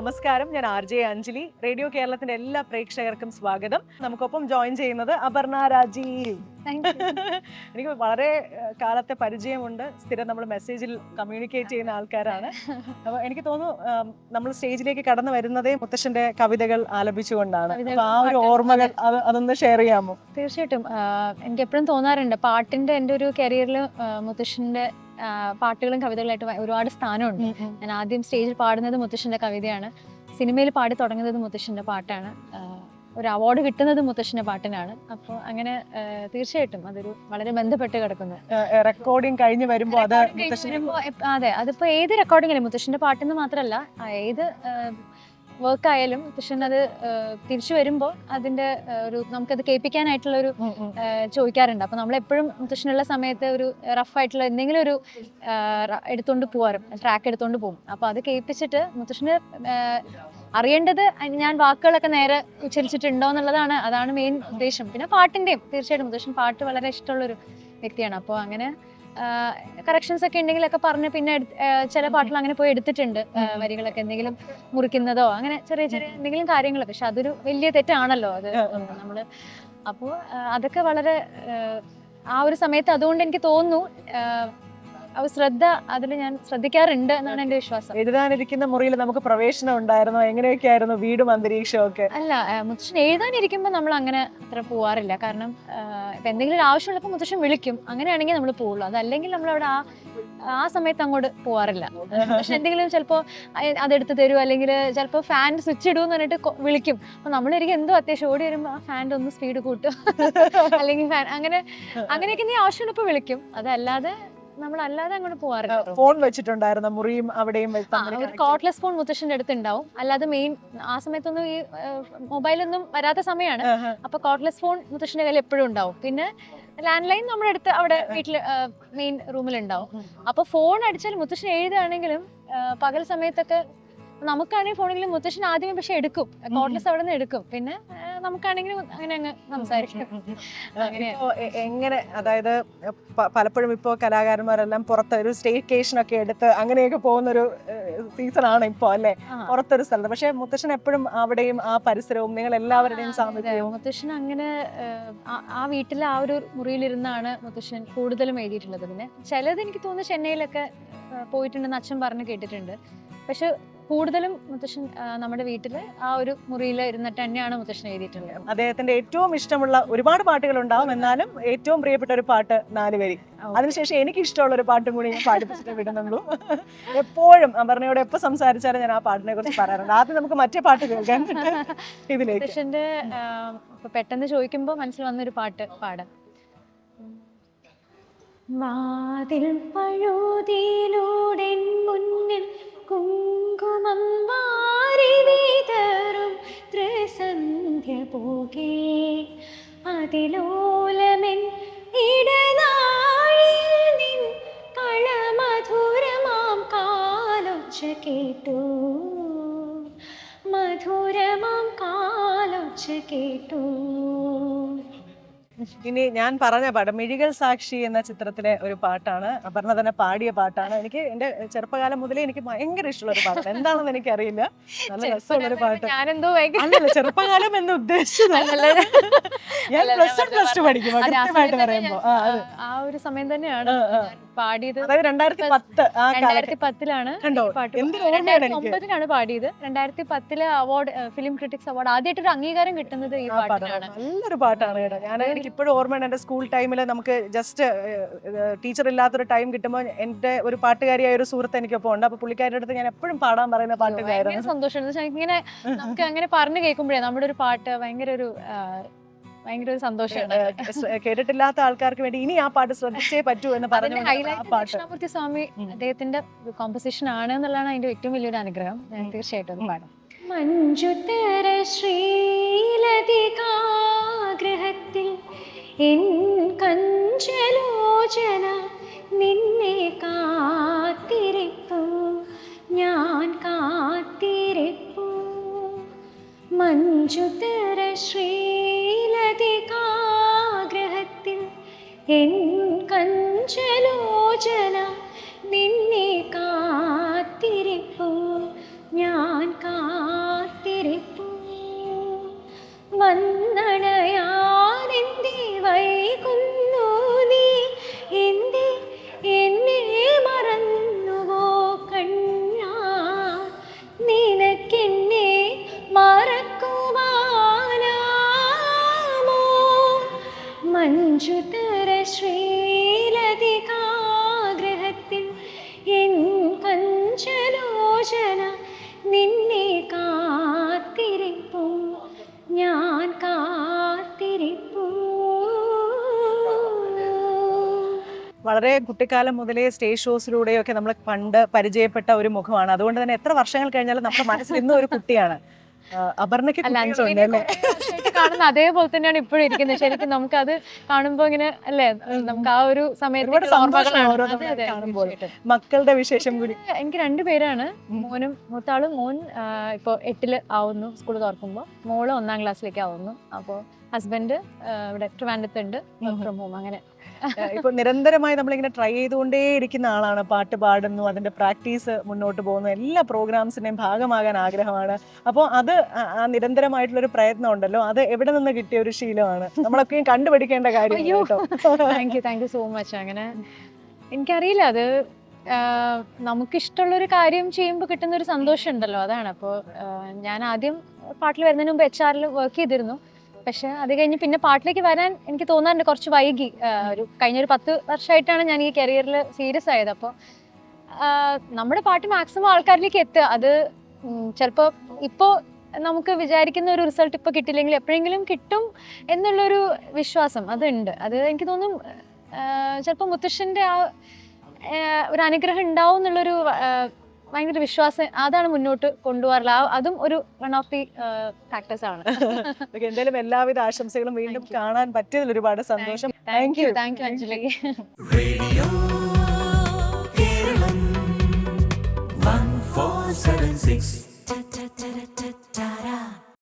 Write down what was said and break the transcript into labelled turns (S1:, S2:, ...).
S1: നമസ്കാരം. ഞാൻ R J Anjali. Radio കേരളത്തിന്റെ എല്ലാ പ്രേക്ഷകർക്കും സ്വാഗതം. നമുക്കൊപ്പം ജോയിൻ ചെയ്യുന്നത് അപർണ രാജീവ്. എനിക്ക് വളരെ കാലത്തെ പരിചയമുണ്ട്. സ്ഥിരം നമ്മൾ മെസ്സേജിൽ കമ്മ്യൂണിക്കേറ്റ് ചെയ്യുന്ന ആൾക്കാരാണ്. അപ്പോൾ എനിക്ക് തോന്നുന്നു നമ്മൾ സ്റ്റേജിലേക്ക് കടന്നു വരുന്നതേ മുത്തശ്ശന്റെ കവിതകൾ ആലപിച്ചുകൊണ്ടാണ്. അപ്പൊ ആ ഒരു ഓർമ്മകൾ അതൊന്ന് ഷെയർ ചെയ്യാമോ?
S2: തീർച്ചയായിട്ടും. എനിക്ക് എപ്പോഴും തോന്നാറുണ്ട്. പാട്ടിന്റെ എന്റെ ഒരു കരിയറിൽ മുത്തശ്ശന്റെ ആഹ് പാട്ടുകളും കവിതകളായിട്ട് ഒരുപാട് സ്ഥാനമുണ്ട്. ഞാൻ ആദ്യം സ്റ്റേജിൽ പാടുന്നത് മുത്തശ്ശന്റെ കവിതയാണ്. സിനിമയിൽ പാടി തുടങ്ങുന്നത് മുത്തശ്ശന്റെ പാട്ടാണ്. ഒരു അവാർഡ് കിട്ടുന്നത് മുത്തശ്ശന്റെ പാട്ടിനാണ്. അപ്പോൾ അങ്ങനെ തീർച്ചയായിട്ടും അതൊരു വളരെ ബന്ധപ്പെട്ട് കിടക്കുന്നു.
S1: റെക്കോർഡിംഗ് കഴിഞ്ഞ് വരുമ്പോൾ അത്
S2: അതെ അതിപ്പോ ഏത് റെക്കോർഡിങ്ങിലും മുത്തശ്ശന്റെ പാട്ടെന്ന് മാത്രമല്ല ഏത് വർക്ക് ആയാലും മുത്തശ്ശൻ അത് തിരിച്ചു വരുമ്പോൾ അതിന്റെ ഒരു നമുക്കത് കേൾപ്പിക്കാനായിട്ടുള്ള ഒരു ചോദിക്കാറുണ്ട്. അപ്പൊ നമ്മൾ എപ്പോഴും മുത്തശ്ശനുള്ള സമയത്ത് ഒരു റഫ് ആയിട്ടുള്ള എന്തെങ്കിലും ഒരു എടുത്തുകൊണ്ട് പോവാറും. ട്രാക്ക് എടുത്തുകൊണ്ട് പോകും. അപ്പൊ അത് കേൾപ്പിച്ചിട്ട് മുത്തശ്ശന് അറിയേണ്ടത് ഞാൻ വാക്കുകളൊക്കെ നേരെ ഉച്ചരിച്ചിട്ടുണ്ടോ എന്നുള്ളതാണ് അതാണ് മെയിൻ ഉദ്ദേശം. പിന്നെ പാട്ടിന്റെയും തീർച്ചയായിട്ടും മുത്തശ്ശൻ പാട്ട് വളരെ ഇഷ്ടമുള്ള ഒരു വ്യക്തിയാണ്. അപ്പോൾ അങ്ങനെ കറക്ഷൻസ് ഒക്കെ ഉണ്ടെങ്കിലൊക്കെ പറഞ്ഞ് പിന്നെ ചില പാട്ടിൽ അങ്ങനെ പോയി എടുത്തിട്ടുണ്ട്. വരികളൊക്കെ എന്തെങ്കിലും മുറിക്കുന്നതോ അങ്ങനെ ചെറിയ ചെറിയ എന്തെങ്കിലും കാര്യങ്ങളൊക്കെ. പക്ഷെ അതൊരു വലിയ തെറ്റാണല്ലോ അത്. നമ്മൾ അപ്പോൾ അതൊക്കെ വളരെ ആ ഒരു സമയത്ത് അതുകൊണ്ട് എനിക്ക് തോന്നുന്നു ശ്രദ്ധ അതിൽ ഞാൻ ശ്രദ്ധിക്കാറുണ്ട് എന്നാണ് എന്റെ വിശ്വാസം.
S1: എഴുതാനിരിക്കുന്ന മുറിയിൽ നമുക്ക് പ്രവേശനം ഉണ്ടായിരുന്നോ? എങ്ങനെയൊക്കെയായിരുന്നു വീടും അന്തരീക്ഷവും ഒക്കെ
S2: അല്ല മുത്തശ്ശൻ എഴുതാനിരിക്കുമ്പോൾ നമ്മൾ അങ്ങനെ അത്ര പോവാറില്ല. കാരണം ഇപ്പൊ എന്തെങ്കിലും ഒരു ആവശ്യമുള്ളപ്പോൾ മുത്തശ്ശൻ വിളിക്കും. അങ്ങനെയാണെങ്കിൽ നമ്മൾ പോവുള്ളൂ. അതല്ലെങ്കിൽ നമ്മൾ അവിടെ ആ ആ സമയത്ത് അങ്ങോട്ട് പോവാറില്ല. പക്ഷെ എന്തെങ്കിലും ചിലപ്പോൾ അതെടുത്ത് തരുമോ അല്ലെങ്കിൽ ചിലപ്പോൾ ഫാൻ സ്വിച്ച് ഇടുമെന്ന് പറഞ്ഞിട്ട് വിളിക്കും. അപ്പൊ നമ്മളിരിക്കും എന്തോ അത്യാവശ്യം ഓടി വരുമ്പോൾ ആ ഫാന്റെ ഒന്ന് സ്പീഡ് കൂട്ടും. അല്ലെങ്കിൽ ഫാൻ അങ്ങനെ അങ്ങനെയൊക്കെ നീ ആവശ്യമുള്ളപ്പോൾ വിളിക്കും. അതല്ലാതെ നമ്മൾ അല്ലാതെ അങ്ങോട്ട് പോവാറില്ല
S1: ഫോൺ വെച്ചിട്ടുണ്ടായിരുന്നു മുറിയും അവിടെയും
S2: ഒരു കോട്ട്ലെസ് ഫോൺ മുത്തശ്ശന്റെ അടുത്ത് ഉണ്ടാവും അല്ലാതെ മെയിൻ ആ സമയത്തൊന്നും ഈ മൊബൈലൊന്നും വരാത്ത സമയമാണ്. അപ്പൊ കോട്ട്ലെസ് ഫോൺ മുത്തശ്ശന്റെ കയ്യിൽ എപ്പോഴും ഉണ്ടാവും. പിന്നെ ലാൻഡ് ലൈൻ നമ്മുടെ അടുത്ത് അവിടെ വീട്ടിൽ മെയിൻ റൂമിൽ ഉണ്ടാവും. അപ്പൊ ഫോൺ അടിച്ചാൽ മുത്തശ്ശൻ എഴുതുകയാണെങ്കിലും പകൽ സമയത്തൊക്കെ നമുക്കാണെങ്കിൽ ഫോണെങ്കിലും മുത്തശ്ശൻ ആദ്യമേ പക്ഷെ എടുക്കും. കോട്ട്ലെസ് അവിടെ നിന്ന് എടുക്കും. പിന്നെ നമുക്കാണെങ്കിലും അങ്ങനെ അങ്ങ് സംസാരിക്കാം.
S1: ഇപ്പോ എ- എങ്ങനെ അതായത് പ- പലപ്പോഴും ഇപ്പോൾ കലാകാരന്മാരെല്ലാം പുറത്ത് ഒരു സ്റ്റേക്കേഷൻ ഒക്കെ എടുത്ത് അങ്ങനെയൊക്കെ പോകുന്ന ഒരു സീസൺ ആണ് ഇപ്പോ അല്ലെ?
S2: ആ.
S1: പുറത്തൊരു സ്ഥലത്ത്. പക്ഷെ മുത്തശ്ശൻ എപ്പോഴും അവിടെയും ആ പരിസരവും നിങ്ങൾ എല്ലാവരുടെയും സാമീപ്യവും
S2: മുത്തശ്ശൻ അങ്ങനെ ഏഹ്, ആ- ആ വീട്ടിലെ ആ ഒരു മുറിയിലിരുന്നാണ് മുത്തശ്ശൻ കൂടുതലും എഴുതിയിട്ടുള്ളത്. പിന്നെ ചിലത് എനിക്ക് തോന്നുന്നു ചെന്നൈയിലൊക്കെ ഏഹ്, പോയിട്ടുണ്ടെന്ന് അച്ഛൻ പറഞ്ഞു കേട്ടിട്ടുണ്ട്. പക്ഷെ കൂടുതലും മുത്തശ്ശൻ നമ്മുടെ വീട്ടിൽ ആ ഒരു മുറിയിൽ ഇരുന്നിട്ട് തന്നെയാണ് മുത്തശ്ശൻ എഴുതിയിട്ടുള്ളത്.
S1: അദ്ദേഹത്തിന്റെ ഏറ്റവും ഇഷ്ടമുള്ള ഒരുപാട് പാട്ടുകൾ ഉണ്ടാവും. എന്നാലും ഏറ്റവും പ്രിയപ്പെട്ട ഒരു പാട്ട് നാല് വരി. അതിനുശേഷം എനിക്ക് ഇഷ്ടമുള്ള ഒരു പാട്ടും കൂടി ഞാൻ പാടിപ്പിച്ചിട്ട് വിടുന്നുള്ളൂ. എപ്പോഴും അമർണയോട് എപ്പോ സംസാരിച്ചാലും ഞാൻ ആ പാട്ടിനെ കുറിച്ച് പറയാറുണ്ട്. ആദ്യം നമുക്ക് മറ്റേ പാട്ട് കേൾക്കാൻ ഇതിലേക്ക്.
S2: മുത്തശ്ശന്റെ പെട്ടെന്ന് ചോദിക്കുമ്പോൾ മനസ്സിൽ വന്നൊരു പാട്ട് പാടാം. വാതിൽ പഴുതിയിലൂടെ മുന്നിൽ കുങ്കുമം വാരി വീതറും ത്രിസന്ധ്യ പോകേ അതിലോലമെൻ ഇടനാഴിയിൽ നിൻ കളമധുരമാം കാലൊച്ച കേട്ടു. മധുരമാം കാലൊച്ച കേട്ടു.
S1: ഇനി ഞാൻ പറഞ്ഞ പാട്ട് മിഴികൾ സാക്ഷി എന്ന ചിത്രത്തിലെ ഒരു പാട്ടാണ്. അപർണ തന്നെ പാടിയ പാട്ടാണ്. എനിക്ക് എന്റെ ചെറുപ്പകാലം മുതലേ എനിക്ക് ഭയങ്കര ഇഷ്ടമുള്ള ഒരു പാട്ട് എന്താണെന്ന് എനിക്കറിയില്ല. നല്ല രസമുള്ള ഒരു പാട്ട്.
S2: ഞാനെന്തോ ഭയങ്കര
S1: അല്ലല്ല ചെറുപ്പകാലം എന്ന് ഉദ്ദേശിച്ചു
S2: പഠിക്കും
S1: ഞാൻ
S2: അല്ല,
S1: പ്ലസ്
S2: ഞാൻ
S1: വൺ പ്ലസ് ടു പഠിക്കുമ്പോൾ
S2: ആ
S1: കൃത്യമായിട്ട് പറയുമ്പോ. ആ
S2: ഒരു സമയം തന്നെയാണ് പാടിയത്
S1: അതായത് രണ്ടായിരത്തി പത്ത്
S2: രണ്ടായിരത്തി പത്തിലാണ്
S1: ഓർമ്മയാണ്
S2: രണ്ടായിരത്തി
S1: എനിക്ക്
S2: ഒമ്പതിലാണ് പാടിയത്. രണ്ടായിരത്തി പത്തിലെ അവാർഡ് ഫിലിം ക്രിറ്റിക്സ് അവാർഡ് ആദ്യമായിട്ട് ഒരു അംഗീകാരം കിട്ടുന്നത് ഈ
S1: പാട്ടാണ് നല്ലൊരു പാട്ടാണ് കേട്ടോ. ഞാൻ എനിക്ക് ഇപ്പോഴും ഓർമ്മയുണ്ട്. എന്റെ സ്കൂൾ ടൈമിൽ നമുക്ക് ജസ്റ്റ് ടീച്ചർ ഇല്ലാത്തൊരു ടൈം കിട്ടുമ്പോൾ എന്റെ ഒരു പാട്ടുകാരിയായ ഒരു സുഹൃത്ത് എനിക്കൊപ്പം ഉണ്ട്. അപ്പൊ പുള്ളിക്കാരുടെ അടുത്ത് ഞാൻ എപ്പോഴും പാടാൻ പറയുന്ന
S2: പാട്ടുകാരാണ്
S1: പാട്ടുകാരായിരുന്നു
S2: എന്ന് ഇങ്ങനെ നമുക്ക് അങ്ങനെ പറഞ്ഞു കേൾക്കുമ്പോഴേ നമ്മുടെ ഒരു പാട്ട് ഭയങ്കര ഒരു ഭയങ്കര ഒരു സന്തോഷമാണ്.
S1: കേട്ടിട്ടില്ലാത്ത ആൾക്കാർക്ക് വേണ്ടി ഇനി ആ പാട്ട് ശ്രദ്ധിച്ചേ പറ്റൂ എന്ന് പറഞ്ഞു
S2: ദക്ഷിണാമൂർത്തി സ്വാമി. അദ്ദേഹത്തിന്റെ കോമ്പസിഷൻ ആണ് എന്നുള്ളതാണ് അതിന്റെ ഏറ്റവും വലിയൊരു അനുഗ്രഹം. ഞാൻ തീർച്ചയായിട്ടും പാടും. മഞ്ജുതര ശ്രീലതികാഗ്രഹത്തിൽ എൻ കഞ്ചലോചന നിന്നെ കാത്തിരിപ്പു ഞാൻ കാത്തിരിപ്പു മഞ്ജുതര ശ്രീലതികാഗ്രഹത്തിൽ എൻ
S1: വളരെ കുട്ടിക്കാലം മുതലേ സ്റ്റേജ് ഷോസിലൂടെയൊക്കെ നമ്മൾ പണ്ട് പരിചയപ്പെട്ട ഒരു മുഖമാണ്. അതുകൊണ്ട് തന്നെ എത്ര വർഷങ്ങൾ കഴിഞ്ഞാലും നമ്മുടെ മനസ്സിൽ ഇന്നും ഒരു കുട്ടിയാണ്. അപർണയ്ക്ക്
S2: കാണുന്ന അതേപോലെ തന്നെയാണ് ഇപ്പോഴും ഇരിക്കുന്നത്. ശരിക്കും നമുക്ക് അത് കാണുമ്പോ ഇങ്ങനെ അല്ലേ? നമുക്ക് ആ ഒരു സമയത്ത്
S1: കാണുമ്പോൾ. മക്കളുടെ വിശേഷം കൂടി.
S2: എനിക്ക് രണ്ട് പേരാണ്. മോനും മൂത്താൾ. മോൻ ഇപ്പൊ എട്ടിൽ ആവുന്നു സ്കൂൾ തുറക്കുമ്പോൾ മോൾ ഒന്നാം ക്ലാസ്സിലേക്ക് ആവുന്നു. അപ്പോൾ ഹസ്ബൻഡ് ഇവിടെ ട്രിവാൻഡത്തുണ്ട് വർക്ക് ഫ്രം ഹോം അങ്ങനെ.
S1: ഇപ്പൊ നിരന്തരമായി നമ്മളിങ്ങനെ ട്രൈ ചെയ്തുകൊണ്ടേ ഇരിക്കുന്ന ആളാണ് പാട്ട് പാടുന്നു അതിന്റെ പ്രാക്ടീസ് മുന്നോട്ട് പോകുന്നു എല്ലാ പ്രോഗ്രാംസിന്റെയും ഭാഗമാകാൻ ആഗ്രഹമാണ്. അപ്പോൾ അത് ആ- നിരന്തരമായിട്ടുള്ള ഒരു പ്രയത്നം ഉണ്ടല്ലോ അത് എവിടെ നിന്ന് കിട്ടിയ ഒരു ശീലമാണ്? നമ്മളൊക്കെയും കണ്ടുപിടിക്കേണ്ട കാര്യം
S2: thank you thank you so much അങ്ങനെ എനിക്കറിയില്ല അത് നമുക്കിഷ്ടമുള്ളൊരു കാര്യം ചെയ്യുമ്പോൾ കിട്ടുന്ന ഒരു സന്തോഷം ഉണ്ടല്ലോ അതാണ്. അപ്പോൾ ഞാൻ ആദ്യം പാട്ടിൽ വരുന്നതിന് മുമ്പ് എച്ച് ആറിൽ വർക്ക് ചെയ്തിരുന്നു. പക്ഷെ അത് കഴിഞ്ഞ് പിന്നെ പാട്ടിലേക്ക് വരാൻ എനിക്ക് തോന്നാറുണ്ട് കുറച്ച് വൈകി. ഒരു കഴിഞ്ഞ ഒരു പത്ത് വർഷമായിട്ടാണ് ഞാൻ ഈ കരിയറിൽ സീരിയസ് ആയത്. അപ്പോൾ നമ്മുടെ പാട്ട് മാക്സിമം ആൾക്കാരിലേക്ക് എത്തുക. അത് ചിലപ്പോൾ ഇപ്പോൾ നമുക്ക് വിചാരിക്കുന്ന ഒരു റിസൾട്ട് ഇപ്പോൾ കിട്ടില്ലെങ്കിൽ എപ്പോഴെങ്കിലും കിട്ടും എന്നുള്ളൊരു വിശ്വാസം അതുണ്ട്. അത് എനിക്ക് തോന്നും ചിലപ്പോൾ മുത്തശ്ശന്റെ ആ ഒരു അനുഗ്രഹം ഉണ്ടാവും എന്നുള്ളൊരു ഭയങ്കര വിശ്വാസം അതാണ് മുന്നോട്ട് കൊണ്ടുപോകാറുള്ളത് അതും ഒരു വൺ ഓഫ് ദി ഫാക്ടേഴ്സ് ആണ്.
S1: എന്തായാലും എല്ലാവിധ ആശംസകളും വീണ്ടും കാണാൻ പറ്റിയതിൽ ഒരുപാട് സന്തോഷം.
S2: Thank you thank you Anjali
S3: One.